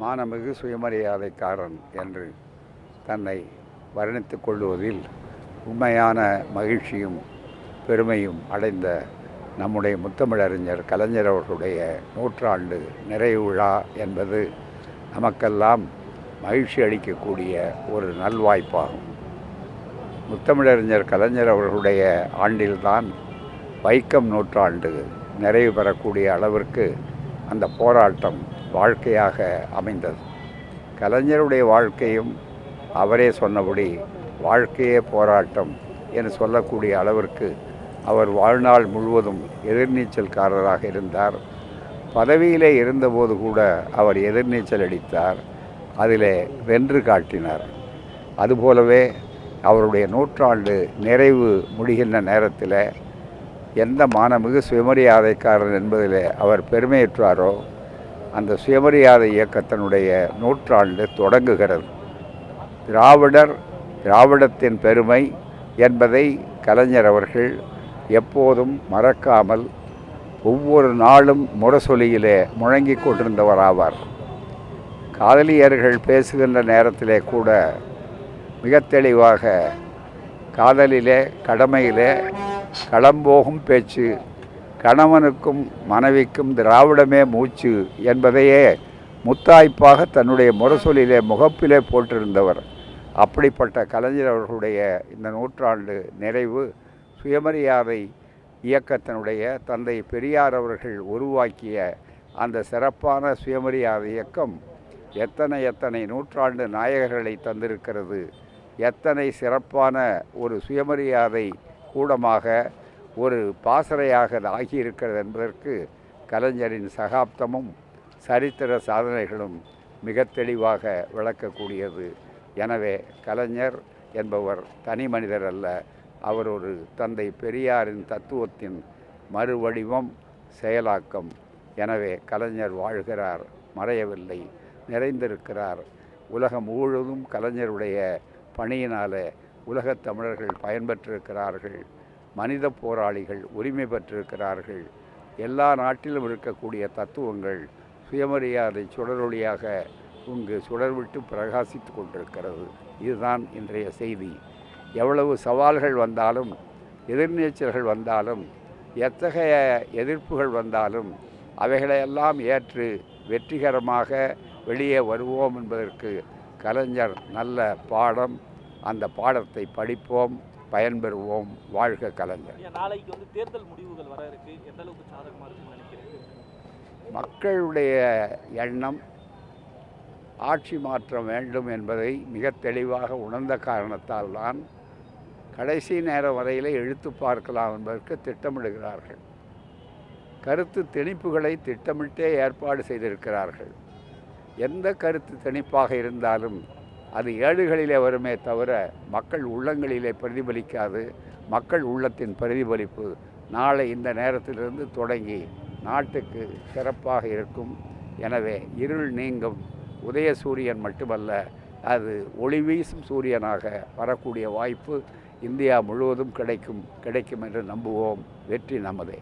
மானமிகு சுயமரியாதைக்காரன் என்று தன்னை வர்ணித்து கொள்வதில் உண்மையான மகிழ்ச்சியும் பெருமையும் அடைந்த நம்முடைய முத்தமிழறிஞர் கலைஞர் அவர்களுடைய நூற்றாண்டு நிறைவு விழா என்பது நமக்கெல்லாம் மகிழ்ச்சி அளிக்கக்கூடிய ஒரு நல்வாய்ப்பாகும். முத்தமிழறிஞர் கலைஞர் அவர்களுடைய ஆண்டில்தான் வைக்கம் நூற்றாண்டு நிறைவு பெறக்கூடிய அளவிற்கு அந்த போராட்டம் வாழ்க்கையாக அமைந்தது. கலைஞருடைய வாழ்க்கையும் அவரே சொன்னபடி வாழ்க்கையே போராட்டம் என்று சொல்லக்கூடிய அளவிற்கு அவர் வாழ்நாள் முழுவதும் எதிர்நீச்சல்காரராக இருந்தார். பதவியிலே இருந்தபோது கூட அவர் எதிர்நீச்சல் அடித்தார். அதிலே வென்று காட்டினார். அதுபோலவே அவருடைய நூற்றாண்டு நிறைவு முடிகின்ற நேரத்தில் எந்த மானமிகு சுயமரியாதைக்காரன் என்பதில் அவர் பெருமையுற்றாரோ அந்த சுயமரியாதை இயக்கத்தினுடைய நூற்றாண்டு தொடங்குகிறது. திராவிடர் திராவிடத்தின் பெருமை என்பதை கலைஞர் அவர்கள் எப்போதும் மறக்காமல் ஒவ்வொரு நாளும் முரசொலியிலே முழங்கிக் கொண்டிருந்தவராவார். காதலியர்கள் பேசுகின்ற நேரத்திலே கூட மிக தெளிவாக காதலிலே கடமையிலே களம்போகும் பேச்சு கணவனுக்கும் மனைவிக்கும் திராவிடமே மூச்சு என்பதையே முத்தாய்ப்பாக தன்னுடைய முரசொலியிலே முகப்பிலே போட்டிருந்தவர் அப்படிப்பட்ட கலைஞர் அவர்களுடைய இந்த நூற்றாண்டு நிறைவு சுயமரியாதை இயக்கத்தினுடைய தந்தை பெரியார் அவர்கள் உருவாக்கிய அந்த சிறப்பான சுயமரியாதை இயக்கம் எத்தனை எத்தனை நூற்றாண்டு நாயகர்களை தந்திருக்கிறது எத்தனை சிறப்பான ஒரு சுயமரியாதை கூடமாக ஒரு பாசறையாக ஆகியிருக்கிறது என்பதற்கு கலைஞரின் சகாப்தமும் சரித்திர சாதனைகளும் மிக தெளிவாக விளக்கக்கூடியது. எனவே கலைஞர் என்பவர் தனி மனிதர் அல்ல அவர் ஒரு தந்தை பெரியாரின் தத்துவத்தின் மறுவடிவம் செயலாக்கம். எனவே கலைஞர் வாழ்கிறார் மறையவில்லை நிறைந்திருக்கிறார். உலகம் முழுவதும் கலைஞருடைய பணியினால் உலகத் தமிழர்கள் பயன்பெற்றிருக்கிறார்கள். மனித போராளிகள் உரிமை பெற்றிருக்கிறார்கள். எல்லா நாட்டிலும் இருக்கக்கூடிய தத்துவங்கள் சுயமரியாதை சுடரொளியாக இங்கு சுடர்விட்டு பிரகாசித்து கொண்டிருக்கிறது. இதுதான் இன்றைய செய்தி. எவ்வளவு சவால்கள் வந்தாலும் எதிர்நீச்சல்கள் வந்தாலும் எத்தகைய எதிர்ப்புகள் வந்தாலும் அவைகளையெல்லாம் ஏற்று வெற்றிகரமாக வெளியே வருவோம் என்பதற்கு கலைஞர் நல்ல பாடம் அந்த பாடத்தை படிப்போம். பயன்பெறுவோம். வாழ்க கலைஞர். நாளைக்கு வந்து தேர்தல் முடிவுகள் வர இருக்கு. எந்த அளவுக்கு சாதகமா இருக்குன்னு நினைக்கிறீங்க? மக்களுடைய எண்ணம் ஆட்சி மாற்றம் வேண்டும் என்பதை மிக தெளிவாக உணர்ந்த காரணத்தால் தான் கடைசி நேரம் வரையிலே எழுத்து பார்க்கலாம் என்பதற்கு திட்டமிடுகிறார்கள். கருத்து திணிப்புகளை திட்டமிட்டே ஏற்பாடு செய்திருக்கிறார்கள். எந்த கருத்து திணிப்பாக இருந்தாலும் அது ஏடுகளிலே வருமே தவிர மக்கள் உள்ளங்களிலே பிரதிபலிக்காது. மக்கள் உள்ளத்தின் பிரதிபலிப்பு நாளை இந்த நேரத்திலிருந்து தொடங்கி நாட்டுக்கு சிறப்பாக இருக்கும். எனவே இருள் நீங்கும். உதய சூரியன் மட்டுமல்ல அது ஒளி வீசும் சூரியனாக வரக்கூடிய வாய்ப்பு இந்தியா முழுவதும் கிடைக்கும் கிடைக்கும் என்று நம்புவோம். வெற்றி நமதே.